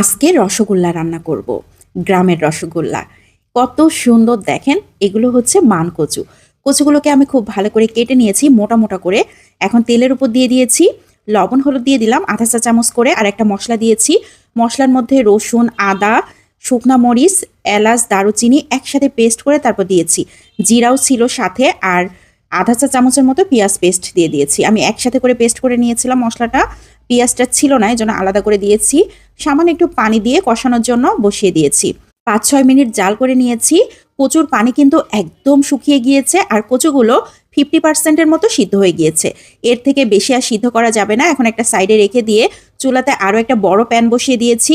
আজকে রসগোল্লা রান্না করব, গ্রামের রসগোল্লা। কত সুন্দর দেখেন, এগুলো হচ্ছে মান কচু কচুগুলোকে আমি খুব ভালো করে কেটে নিয়েছি, মোটা মোটা করে। এখন তেলের উপর দিয়ে দিয়েছি, লবণ, হলুদ দিয়ে দিলাম, আধা চা চামচ করে, আর একটা মশলা দিয়েছি। মশলার মধ্যে রসুন, আদা, শুকনা মরিচ, এলাচ, দারুচিনি একসাথে পেস্ট করে তারপর দিয়েছি। জিরাও ছিল সাথে, আর আধা চা চামচের মতো পেঁয়াজ পেস্ট দিয়ে দিয়েছি। আমি একসাথে করে পেস্ট করে নিয়েছিলাম মশলাটা। পেঁয়াজটা ছিল না এই জন্য আলাদা করে দিয়েছি। সামান্য একটু পানি দিয়ে কষানোর জন্য বসিয়ে দিয়েছি। পাঁচ ছয় মিনিট জাল করে নিয়েছি। কচুর পানি কিন্তু একদম শুকিয়ে গিয়েছে আর কচুগুলো ফিফটি পার্সেন্টের মতো সিদ্ধ হয়ে গিয়েছে। এর থেকে বেশি আর সিদ্ধ করা যাবে না। এখন একটা সাইডে রেখে দিয়ে চুলাতে আরও একটা বড় প্যান বসিয়ে দিয়েছি।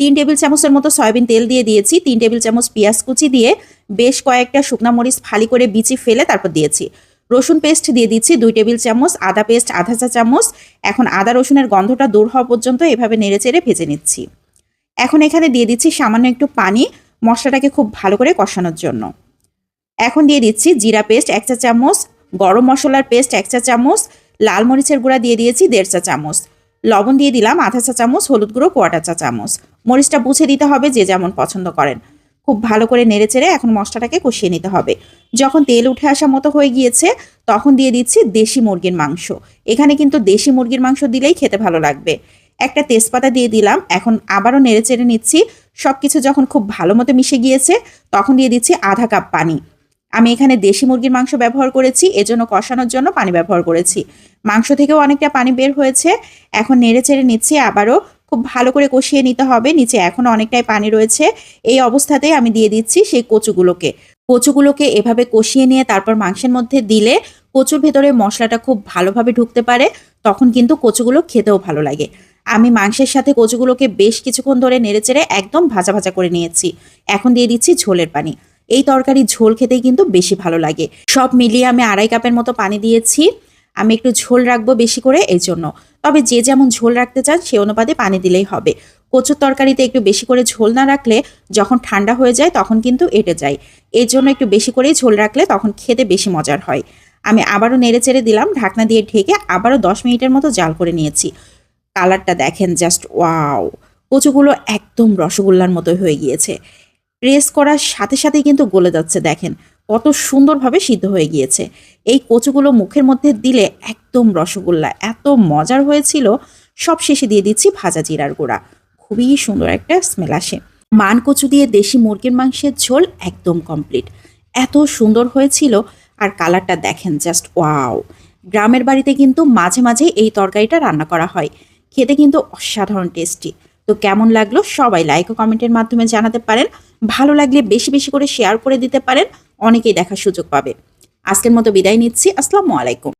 তিন টেবিল চামচের মতো সয়াবিন তেল দিয়ে দিয়েছি। তিন টেবিল চামচ পেঁয়াজ কুচি দিয়ে বেশ কয়েকটা শুকনা মরিচ ফালি করে বিচি ফেলে তারপর দিয়েছি। রসুন পেস্ট দিয়ে দিচ্ছি দুই টেবিল চামচ, আদা পেস্ট আধা চা চামচ। এখন আদা রসুনের গন্ধটা দূর হওয়া পর্যন্ত এভাবে নেড়েচেড়ে ভেজে নিচ্ছি। এখন এখানে দিয়ে দিচ্ছি সামান্য একটু পানি, মশলাটাকে খুব ভালো করে কষানোর জন্য। এখন দিয়ে দিচ্ছি জিরা পেস্ট এক চা চামচ, গরম মশলার পেস্ট এক চা চামচ, লাল মরিচের গুঁড়া দিয়ে দিয়েছি দেড় চা চামচ। লবণ দিয়ে দিলাম আধা চা চামচ, হলুদ গুঁড়ো কোয়াটার চা চামচ। মরিচটা বুঝে দিতে হবে যে যেমন পছন্দ করেন। খুব ভালো করে নেড়ে চেড়ে এখন মশলাটাকে কষিয়ে নিতে হবে। যখন তেল উঠে আসা মতো হয়ে গিয়েছে, তখন দিয়ে দিচ্ছি দেশি মুরগির মাংস। এখানে কিন্তু দেশি মুরগির মাংস দিলেই খেতে ভালো লাগবে। একটা তেজপাতা দিয়ে দিলাম, এখন আবারও নেড়ে চেড়ে নিচ্ছি। সব কিছু যখন খুব ভালো মতো মিশে গিয়েছে, তখন দিয়ে দিচ্ছি আধা কাপ পানি। আমি এখানে দেশি মুরগির মাংস ব্যবহার করেছি, এজন্য কষানোর জন্য পানি ব্যবহার করেছি। মাংস থেকেও অনেকটা পানি বের হয়েছে, এখন নেড়ে চেড়ে নিচ্ছি আবারও খুব ভালো করে কষিয়ে নিতে হবে। নিচে এখনও অনেকটাই পানি রয়েছে। এই অবস্থাতেই আমি দিয়ে দিচ্ছি সেই কচুগুলোকে। কচুগুলোকে এভাবে কষিয়ে নিয়ে তারপর মাংসের মধ্যে দিলে কচুর ভেতরে মশলাটা খুব ভালোভাবে ঢুকতে পারে, তখন কিন্তু কচুগুলো খেতেও ভালো লাগে। আমি মাংসের সাথে কচুগুলোকে বেশ কিছুক্ষণ ধরে নেড়েচেড়ে একদম ভাজা ভাজা করে নিয়েছি। এখন দিয়ে দিচ্ছি ঝোলের পানি। এই তরকারি ঝোল খেতেই কিন্তু বেশি ভালো লাগে। সব মিলিয়ে আমি আড়াই কাপের মতো পানি দিয়েছি। আমি একটু ঝোল রাখব বেশি করে এই জন্য। তবে যে যেমন ঝোল রাখতে চান সে অনুপাতে পানি দিলেই হবে। কচুর তরকারিতে একটু বেশি করে ঝোল না রাখলে যখন ঠান্ডা হয়ে যায় তখন কিন্তু এটে যায়। এর জন্য একটু বেশি করেই ঝোল রাখলে তখন খেতে বেশি মজার হয়। আমি আবারও নেড়ে চেড়ে দিলাম, ঢাকনা দিয়ে ঢেকে আবারও দশ মিনিটের মতো জাল করে নিয়েছি। কালারটা দেখেন জাস্ট ওয়াও কচুগুলো একদম রসগোল্লার মতো হয়ে গিয়েছে। প্রেস করার সাথে সাথেই কিন্তু গলে যাচ্ছে, দেখেন। কত সুন্দরভাবে সিদ্ধ হয়ে গিয়েছে। এই কচুগুলো মুখের মধ্যে দিলে একদম রসগোল্লা, এত মজার হয়েছিল। সব শেষে দিয়ে দিচ্ছি ভাজা জিরার গুঁড়া। খুবই সুন্দর একটা স্মেল আসে। মান কচু দিয়ে দেশি মুরগির মাংসের ঝোল একদম কমপ্লিট। এত সুন্দর হয়েছিল। আর কালারটা দেখেন, জাস্ট ওয়াও। গ্রামের বাড়িতে কিন্তু মাঝে মাঝে এই তরকারিটা রান্না করা হয়। খেতে কিন্তু অসাধারণ টেস্টি। তো কেমন লাগল সবাই লাইক ও কমেন্টের মাধ্যমে জানাতে পারেন। ভালো লাগলে বেশি বেশি করে শেয়ার করে দিতে পারেন। অনেকেই দেখার সুযোগ পাবে আজকের মতো বিদায় নিচ্ছি। আসসালামু আলাইকুম।